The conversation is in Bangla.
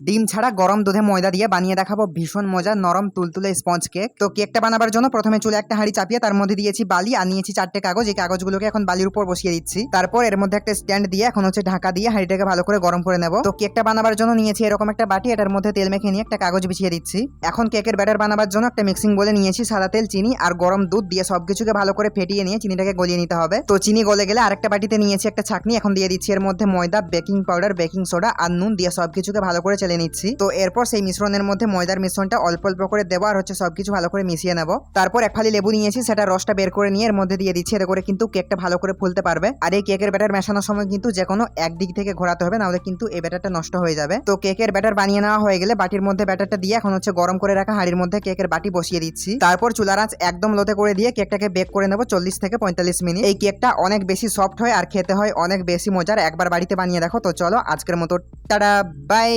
ডিম ছাড়া গরম দুধে ময়দা দিয়ে বানিয়ে দেখাবো ভীষণ মজা, নরম তুলতুলে স্পঞ্জ কেক। তো কেকটা বানাবার জন্য প্রথমে চুলে একটা হাঁড়ি চাপিয়ে তার মধ্যে দিয়েছি বালি আর নিয়েছি চারটে কাগজ। এই কাগজগুলোকে এখন বালির উপর বসিয়ে দিচ্ছি। তারপর এর মধ্যে একটা স্ট্যান্ড দিয়ে এখন হচ্ছে ঢাকা দিয়ে হাঁড়িটাকে ভালো করে গরম করে নেব। তো কেকটা বানাবার জন্য নিয়েছি এরকম একটা বাটি, এটার মধ্যে তেল মেখে নিয়ে একটা কাগজ বিছিয়ে দিচ্ছি। এখন কেকের ব্যাটার বানাবার জন্য একটা মিক্সিং বলে নিয়েছি, সাদা তেল, চিনি আর গরম দুধ দিয়ে সবকিছুকে ভালো করে ফেটিয়ে নিয়ে চিনিটাকে গলিয়ে নিতে হবে। তো চিনি গলে গেলে আরেকটা বাটিতে নিয়েছি একটা ছাকনি, এখন দিয়ে দিচ্ছি এর মধ্যে ময়দা, বেকিং পাউডার, বেকিং সোডা আর নুন দিয়ে সবকিছুকে ভালো করে চেলে নিচ্ছি। তো এরপর সেই মিশ্রণের মধ্যে ময়দার মিশ্রণটা অল্প অল্প করে দেবো আর হচ্ছে সবকিছু ভালো করে মিশিয়ে নেব। তারপর এক ফালি লেবু নিয়েছি, সেটা রসটা বের করে নিয়ে এর মধ্যে দিয়ে দিচ্ছি। এতে করে কিন্তু কেকটা ভালো করে ফুলতে পারবে। আর এই কেকের ব্যাটার মেশানোর সময় কিন্তু যে কোনো একদিক থেকে ঘোরাতে হবে, নাহলে কিন্তু এই ব্যাটারটা নষ্ট হয়ে যাবে। তো কেকের ব্যাটার বানিয়ে নেওয়া হয়ে গেলে বাটির মধ্যে ব্যাটারটা দিয়ে এখন হচ্ছে গরম করে রাখা হাঁড়ির মধ্যে কেকের বাটি বসিয়ে দিচ্ছি। তারপর চুলার আঁচ একদম লোতে করে দিয়ে কেকটাকে বেক করে নেব চল্লিশ থেকে পঁয়তাল্লিশ মিনিট। এই কেকটা অনেক বেশি সফট হয় আর খেতে হয় অনেক বেশি মজার। একবার বাড়িতে বানিয়ে দেখো। তো চলো আজকের মতো, টাটা, বাই।